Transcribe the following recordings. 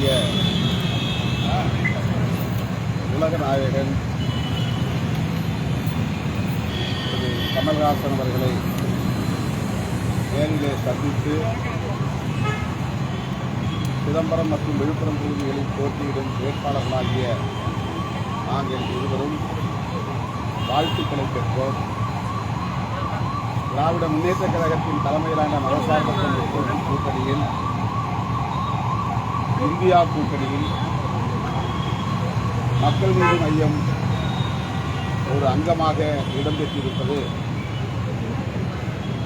நம்முடைய உலக நாயகன் திரு கமல்ஹாசன் அவர்களை நேரிலே சந்தித்து சிதம்பரம் மற்றும் விழுப்புரம் தொகுதிகளில் போட்டியிடும் வேட்பாளர்களாகிய நாங்கள் இருவரும் வாழ்த்துக்களை பெற்றோம். திராவிட முன்னேற்ற கழகத்தின் தலைமையிலான மதசார்பற்ற கூட்டணியில் இந்தியா கூட்டணியில் மக்கள் நீதி மையம் ஒரு அங்கமாக இடம்பெற்றிருப்பது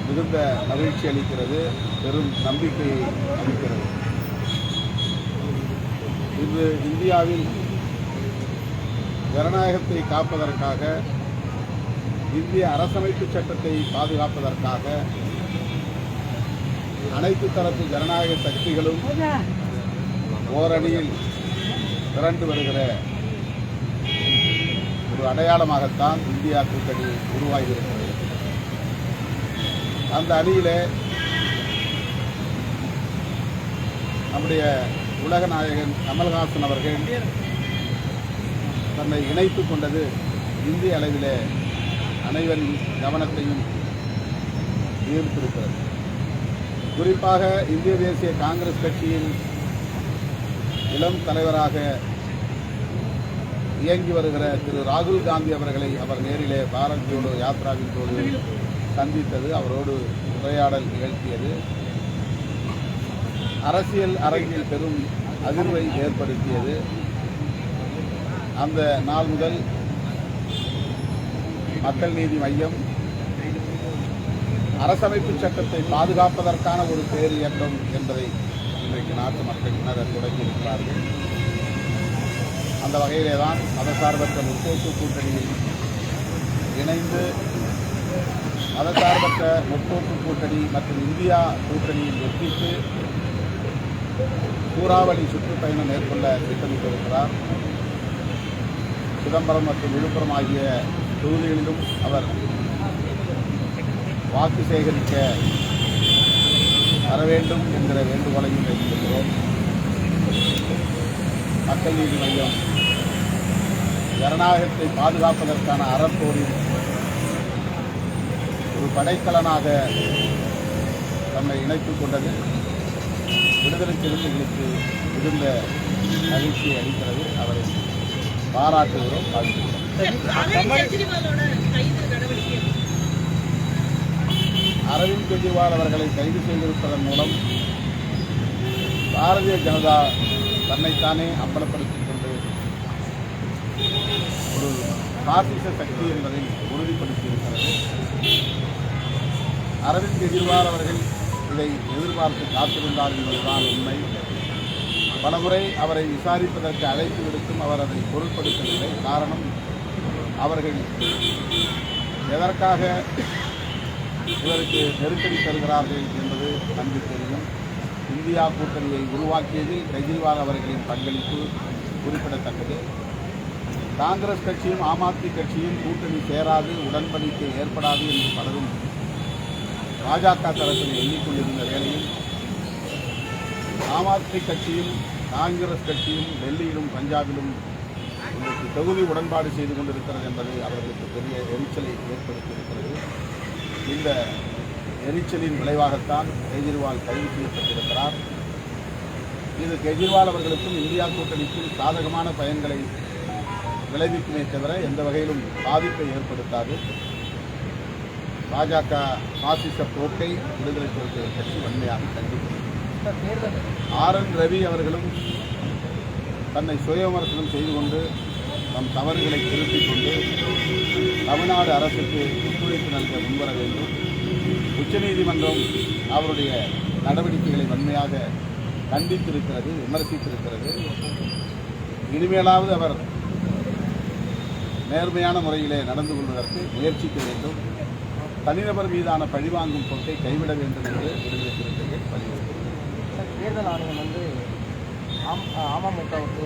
மிகுந்த மகிழ்ச்சி அளிக்கிறது பெரும் நம்பிக்கையை அளிக்கிறது. இன்று இந்தியாவில் ஜனநாயகத்தை காப்பதற்காக இந்திய அரசமைப்பு சட்டத்தை பாதுகாப்பதற்காக அனைத்து தரப்பு ஜனநாயக சக்திகளும் ஓரணியில் திரண்டு வருகிற ஒரு அடையாளமாகத்தான் இந்தியா கூட்டணி உருவாகியிருக்கிறது. அந்த அணியில் நம்முடைய உலக நாயகன் கமல்ஹாசன் அவர்கள் தன்னை இணைத்துக் கொண்டது இந்திய அளவில் அனைவரின் கவனத்தையும் ஈர்த்திருக்கிறது. குறிப்பாக இந்திய தேசிய காங்கிரஸ் கட்சியின் இளம் தலைவராக இயங்கி வருகிற திரு ராகுல் காந்தி அவர்களை அவர் நேரிலே பாரத் ஜோடோ யாத்ராவின் போது சந்தித்தது அவரோடு உரையாடல் நிகழ்த்தியது. அரசியல் அரங்கில் பெரும் அதிர்வை ஏற்படுத்தியது. அந்த நாள் முதல் மக்கள் நீதி மையம் அரசமைப்பு சட்டத்தை பாதுகாப்பதற்கான ஒரு பேரியக்கம் என்பதை இன்றைக்கு நாட்டு மக்கள் தொடங்கி இருக்கிறார்கள் அந்த வகையிலே தான் மதசார்பற்ற முற்போக்கு கூட்டணியில் இணைந்து மதசார்பற்ற முற்போக்கு கூட்டணி மற்றும் இந்தியா கூட்டணியில் ஒப்பிட்டு சூறாவளி சுற்றுப்பயணம் மேற்கொள்ள திட்டமிட்டிருக்கிறார். சிதம்பரம் மற்றும் விழுப்புரம் ஆகிய தொகுதிகளிலும் அவர் வாக்கு சேகரிக்க வர வேண்டும் என்கிற வேண்டுகோளையும் வைத்திருக்கிறோம். மக்கள் நீதி மையம் ஜனநாயகத்தை பாதுகாப்பதற்கான அறப்போரில் ஒரு படைக்கலனாக தம்மை இணைத்துக் கொண்டது விடுதலை சிறுத்தைகளுக்கு மிகுந்த மகிழ்ச்சியை அளிக்கிறது. அவரை பாராட்டுகிறோம் வாழ்த்துகிறோம். அரவிந்த் கைது கெஜ்ரிவால் அவர்களை கைது செய்திருப்பதன் மூலம் பாரதிய ஜனதா தன்னைத்தானே அம்பலப்படுத்திக் கொண்டு ஒரு பாசிச சக்தி என்பதை உறுதிப்படுத்தியிருக்கிறது. அரவிந்த் கெஜ்ரிவால் அவர்கள் இதை எதிர்பார்த்து காத்திருந்தார் என்பதுதான் உண்மை. பலமுறை அவரை விசாரிப்பதற்கு அழைப்பு விடுத்தும் அவர் அதை பொருட்படுத்தவில்லை. காரணம் அவர்கள் எதற்காக இவருக்கு நெருக்கடி தருகிறார்கள் என்பது நன்கு தெரியும். இந்தியா கூட்டணியை உருவாக்கியதில் கெஜ்ரிவால் அவர்களின் பங்களிப்பு குறிப்பிடத்தக்கது. காங்கிரஸ் கட்சியும் ஆம் ஆத்மி கட்சியும் கூட்டணி சேராது உடன்படிக்கை ஏற்படாது என்று பலரும் பாஜக தரப்பில் எண்ணிக்கொண்டிருந்த வேளையில் ஆம் ஆத்மி கட்சியும் காங்கிரஸ் கட்சியும் டெல்லியிலும் பஞ்சாபிலும் இன்றைக்கு தொகுதி உடன்பாடு செய்து கொண்டிருக்கிறது என்பது அவர்களுக்கு பெரிய எரிச்சலை ஏற்படுத்தியிருக்கிறது. இந்த எரிச்சலின் விளைவாகத்தான் கெஜ்ரிவால் கைது செய்யப்பட்டிருக்கிறார். இது கெஜ்ரிவால் அவர்களுக்கும் இந்தியா கூட்டணிக்கும் சாதகமான பயன்களை விளைவிக்குமே தவிர எந்த வகையிலும் பாதிப்பை ஏற்படுத்தாது. பாஜக பாசிச போக்கை விடுதலை சிறுத்தைகள் கட்சி வன்மையாக கண்டிக்கிறது ஆர் என் ரவி அவர்களும் தன்னை சுய விமர்சனம் செய்து கொண்டு தம் தவறுகளை திருத்திக் கொண்டு தமிழ்நாடு அரசுக்கு ஒத்துழைப்பு நல்க முன்வர வேண்டும். உச்சநீதிமன்றம் அவருடைய நடவடிக்கைகளை வன்மையாக கண்டித்திருக்கிறது விமர்சித்திருக்கிறது. இனிமேலாவது அவர் நேர்மையான முறையிலே நடந்து கொள்வதற்கு முயற்சிக்க வேண்டும். தனிநபர் மீதான பழிவாங்கும் போக்கை கைவிட வேண்டும் என்று விடுதலை சிறுத்தைகள் வலியுறுத்தினார் தேர்தல் ஆணையம் வந்து ஆம் அமமுகவுக்கு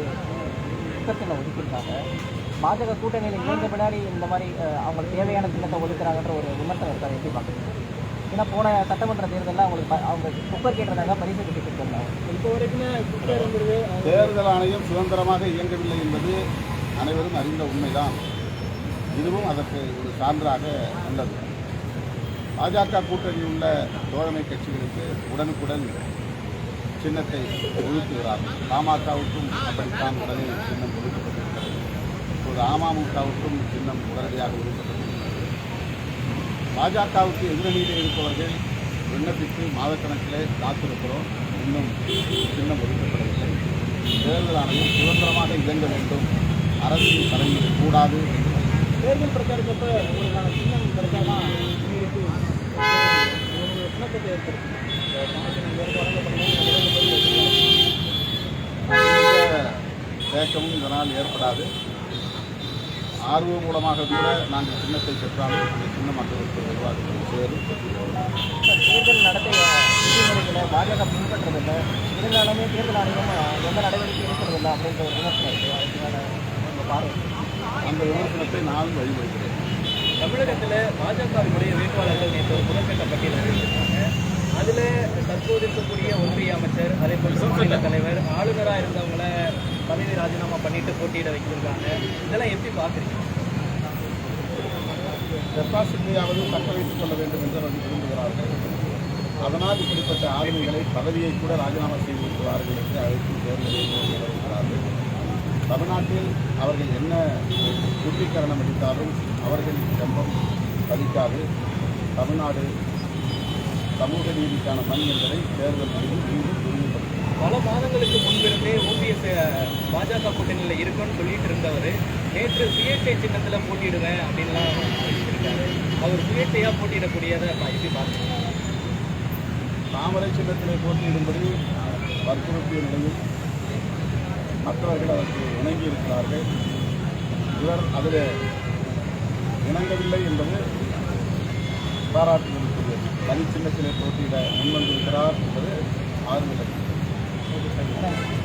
திட்டத்தில் ஒதுக்கியிருக்காங்க பாஜக கூட்டணியில் இணைந்த பின்னாடி இந்த மாதிரி அவங்களுக்கு தேவையான திட்டத்தை ஒதுக்குறாங்கன்ற ஒரு விமர்சனம் இருக்காது. எப்படி பார்க்குறீங்க ஏன்னா போன சட்டமன்ற தேர்தலில் அவங்களுக்கு ப- அவங்க குக்கர் கேட்டிருந்தாங்க பரிசு கட்டி கொடுத்துருந்தாங்க இப்போ வரைக்குமே தேர்தல் ஆணையம் சுதந்திரமாக இயங்கவில்லை என்பது அனைவரும் அறிந்த உண்மைதான். இதுவும் அதற்கு ஒரு சான்றாக உள்ளது. பாஜக கூட்டணியில் உள்ள தோழமை கட்சிகளுக்கு உடனுக்குடன் சின்னத்தை ஒதுக்குகிறார்கள். பாமகவுக்கும் அப்படித்தான் உடனே சின்னம் ஒதுக்கப்பட்டிருக்கிறது. இப்போது அமமுகவுக்கும் சின்னம் உடனடியாக ஒதுக்கப்பட்டிருக்கிறது. பாஜகவுக்கு எதிரணியில் இருப்பவர்கள் விண்ணப்பித்து மாதக்கணக்கிலே காத்திருக்கிறோம். இன்னும் சின்னம் ஒதுக்கப்படவில்லை. தேர்தல் ஆணையம் சுதந்திரமாக இயங்க வேண்டும். அரசியல் தலையீடு கூடாது. தேர்தல் பிரச்சாரத்தப்ப உங்களுக்கான சின்னம் கிடைச்சாதான் சின்னத்தை ஏற்படுத்தும் தேக்கமும் இதனால் ஏற்படாது. ஆர்வம் மூலமாக கூட நாங்கள் சின்னத்தை பெற்றாலும் அந்த சின்னம் மக்களுக்கு நிர்வாகத்தில் சேரும் தேர்தல் நடத்தை விதிமுறைகளை பாஜக பின்பற்றதில்லை இருந்தாலுமே தேர்தல் ஆணையம் எந்த நடவடிக்கை எடுக்கிறதில்லை அப்படின்ற ஒரு விமர்சனம் பார்வை அந்த விமர்சனத்தை நானும் வழிபடுகிறேன். தமிழகத்தில் பாஜகவினுடைய வேட்பாளர்கள் நேற்று ஒரு முதற்கட்ட பட்டியல் அறிவிச்சிருக்காங்க அதில் தற்போது இருக்கக்கூடிய ஒன்றிய அமைச்சர் அதே போல் தலைவர் ஆளுநராக இருந்தவங்கள பதவி ராஜினாமா பண்ணிட்டு போட்டியிட வைக்கிறாங்க இதெல்லாம் எப்படி பார்க்குறீங்க கெப்பாசிட்டியாவது தக்க வைத்துக் கொள்ள வேண்டும் என்று அவர்கள் விரும்புகிறார்கள். அதனால் இப்படிப்பட்ட ஆளுமைகளை பதவியை கூட ராஜினாமா செய்திருக்கிறார்கள் என்று அழைத்து தேர்ந்தெடுக்கிறார்கள் தமிழ்நாட்டில் அவர்கள் என்ன சுட்டிக்கரணம் அளித்தாலும் அவர்களின் செம்பம் பதிக்காது. தமிழ்நாடு சமூக நீதிக்கான மண் என்பதை தேர்தல் முடிவு மீண்டும் உறுதிப்படுத்தும். பல மாதங்களுக்கு முன்பிருந்தே ஓபிஎஸ் பாஜக கூட்டணியில் இருக்குன்னு சொல்லிட்டு இருந்தவர் நேற்று சுயேட்சை சின்னத்தில் போட்டியிடுவேன் அப்படின்லாம் அறிவிச்சிருக்காரு அவர் சுயேட்சையாக போட்டியிடக்கூடியதை பா- எப்படி பார்க்குறீங்க? தாமரை சின்னத்தில் போட்டியிடும்படி வற்புறுத்திய நிலையில் மற்றவர்கள் அதற்கு இணங்கி இருக்கிறார்கள் இவர் அதில் இணங்கவில்லை என்பது பாராட்டுதலுக்குரியது தனி சின்னத்திலே போட்டியிட முன்வந்திருக்கிறார் என்பது ஆறுதல் Thank you.